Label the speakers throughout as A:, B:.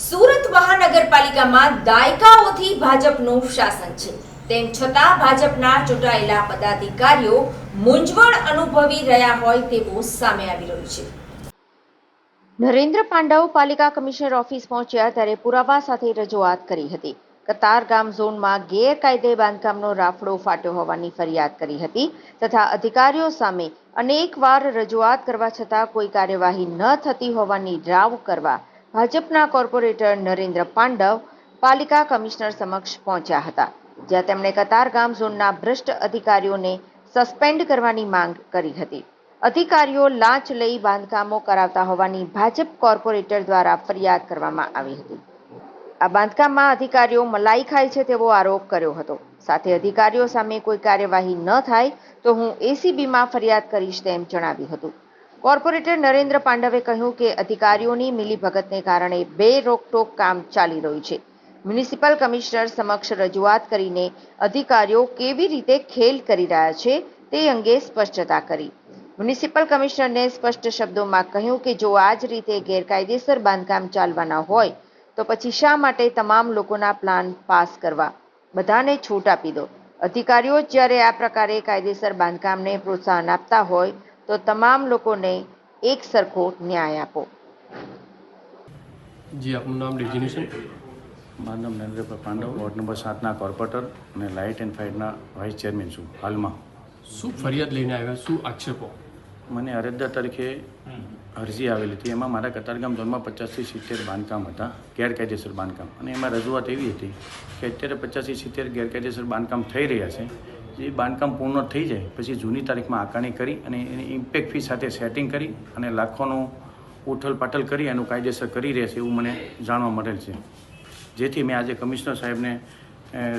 A: સુરત મહાનગરપાલિકામાં દાયકાઓથી ભાજપનું શાસન છે. તેમ છતાં ભાજપના ચૂંટાયેલા પદાધિકારીઓ મૂંઝવણ અનુભવી રહ્યા હોય તેવું સામે આવી રહ્યું છે. નરેન્દ્ર પાંડવ પાલિકા કમિશનર ઓફિસ પહોંચ્યા ત્યારે પુરાવા સાથે રજૂઆત કરી હતી. કતારગામ ઝોનમાં ગેરકાયદે બાંધકામનો રાફડો ફાટ્યો હોવાની ફરિયાદ કરી હતી તથા અધિકારીઓ સામે અનેકવાર રજૂઆત કરવા છતાં કોઈ કાર્યવાહી ન થતી હોવાની રાવ કરવા ભાજપના કોર્પોરેટર નરેન્દ્ર પાંડવ પાલિકા કમિશનર સમક્ષ પહોંચ્યા હતા, જ્યાં તેમણે કતારગામ ઝોનના ભ્રષ્ટ અધિકારીઓને સસ્પેન્ડ કરવાની માંગ કરી હતી. અધિકારીઓ લાંચ લઈ બાંધકામો કરાવતા હોવાની ભાજપ કોર્પોરેટર દ્વારા ફરિયાદ કરવામાં આવી હતી. આ બાંધકામમાં અધિકારીઓ મલાઈ ખાય છે તેવો આરોપ કર્યો હતો. સાથે અધિકારીઓ સામે કોઈ કાર્યવાહી ન થાય તો હું એસીબીમાં ફરિયાદ કરીશ તેમ જણાવ્યું હતું. કોર્પોરેટર નરેન્દ્ર પાંડવે કહ્યું કે અધિકારીઓની મિલીભગતને કારણે બે રોકટોક કામ ચાલી રહ્યું છે. મ્યુનિસિપલ કમિશનર સમક્ષ રજૂઆત કરીને અધિકારીઓ કેવી રીતે ખેલ કરી રહ્યા છે તે અંગે સ્પષ્ટતા કરી. મ્યુનિસિપલ કમિશનરને સ્પષ્ટ શબ્દોમાં કહ્યું કે જો આ જ રીતે ગેરકાયદેસર બાંધકામ ચાલવાના હોય, તો પછી શા માટે તમામ લોકોના પ્લાન પાસ કરવા? બધાને છૂટ આપી દો. અધિકારીઓ જ્યારે આ પ્રકારે કાયદેસર બાંધકામને પ્રોત્સાહન આપતા હોય તો તમામ લોકોને એક સરખો ન્યાય આપો.
B: જી આપનું નામ ડેઝિનેશન
C: મારું નામ નરેન્દ્રભાઈ પાંડવ વોર્ડ નંબર સાતના કોર્પોરેટર અને લાઇટ એન્ડ ફાઇટના વાઇસ ચેરમેન છું હાલમાં.
B: શું ફરિયાદ લઈને આવ્યા? શું આક્ષેપો?
C: મને અરજદાર તરીકે અરજી આવેલી હતી. એમાં મારા કતારગામ ઝોનમાં પચાસથી સિત્તેર બાંધકામ હતા ગેરકાયદેસર બાંધકામ. અને એમાં રજૂઆત એવી હતી કે અત્યારે પચાસથી સિત્તેર ગેરકાયદેસર બાંધકામ થઈ રહ્યા છે. જે બાંધકામ પૂર્ણ થઈ જાય, પછી જૂની તારીખમાં આકારણી કરી અને એની ઇમ્પેક્ટ ફી સાથે સેટિંગ કરી અને લાખોનું ઉઠલ પાટલ કરી એનું કાયદેસર કરી રહેશે એવું મને જાણવા મળેલ છે. જેથી મેં આજે કમિશનર સાહેબને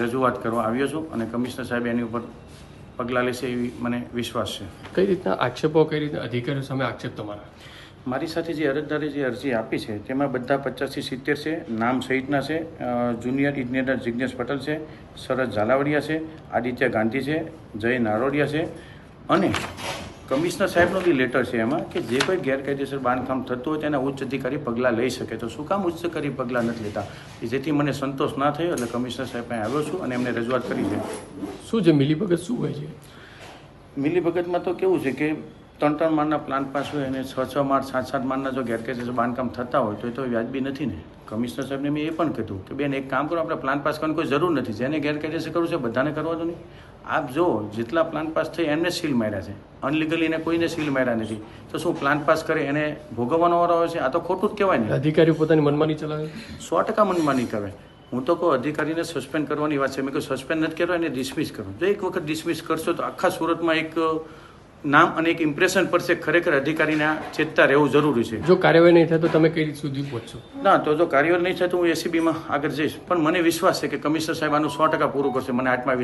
C: રજૂઆત કરવા આવ્યો છું અને કમિશનર સાહેબ એની ઉપર પગલાં લેશે એવી મને વિશ્વાસ છે.
B: કઈ રીતના આક્ષેપો, કઈ રીતના અધિકારીઓ સામે આક્ષેપ તમારા?
C: મારી સાથે જે અરજદારે જે અરજી આપી છે તેમાં બધા પચાસથી સિત્તેર છે નામ સહિતના છે જુનિયર ઇજનેર જિજ્ઞેશ પટેલ છે શરદ ઝાલાવડિયા છે આદિત્ય ગાંધી છે જય નારોડિયા છે અને કમિશનર સાહેબનો બી લેટર છે એમાં કે જે કોઈ ગેરકાયદેસર બાંધકામ થતું હોય તેના ઉચ્ચ અધિકારી પગલાં લઈ શકે. તો શું કામ ઉચ્ચ અધિકારી પગલાં નથી લેતા? જેથી મને સંતોષ ના થયો એટલે કમિશનર સાહેબ પાસે આવ્યો છું અને એમને રજૂઆત કરી છે.
B: શું છે મિલીભગત શું હોય છે?
C: મિલીભગતમાં તો કેવું છે કે ત્રણ ત્રણ માળના પ્લાન પાસે હોય અને છ છ માળ સાત સાત માળના જો ગેરકાયદેસર બાંધકામ થતા હોય તો એ તો વ્યાજબી નથી ને. કમિશનર સાહેબને મેં એ પણ કીધું કે બેન એક કામ કરો આપણે પ્લાન પાસ કરવાની કોઈ જરૂર નથી. જેને ગેરકાયદેસર કરવું છે બધાને કરવા દો નહીં આપ જો જેટલા પ્લાન પાસ થઈ એમને સીલ માર્યા છે. અનલીગલી એને કોઈને સીલ માર્યા નથી. તો શું પ્લાન પાસ કરે એને ભોગવવાનો વારો આવે છે? આ તો ખોટું જ કહેવાય ને.
B: અધિકારીઓ પોતાની મનમાની ચલાવે?
C: સો ટકા મનમાની કહેવાય. હું તો કહું અધિકારીને સસ્પેન્ડ કરવાની વાત છે. મેં કહ્યું સસ્પેન્ડ નથી કરો એને ડિસમિસ કરો. જો એક વખત ડિસમિસ કરશો તો આખા સુરતમાં એક નામ અને એક ઇમ્પ્રેશન પર છે ખરેખર અધિકારીને આ ચેતતા રહેવું જરૂરી છે.
B: જો કાર્યવાહી નહીં થાય તો તમે કઈ રીત સુધી પહોંચશો?
C: ના તો જો કાર્યવાહી નહીં થાય તો હું એસીબીમાં આગળ જઈશ. પણ મને વિશ્વાસ છે કે કમિશનર સાહેબ આનું સો ટકા પૂરું કરશે. મને આત્મા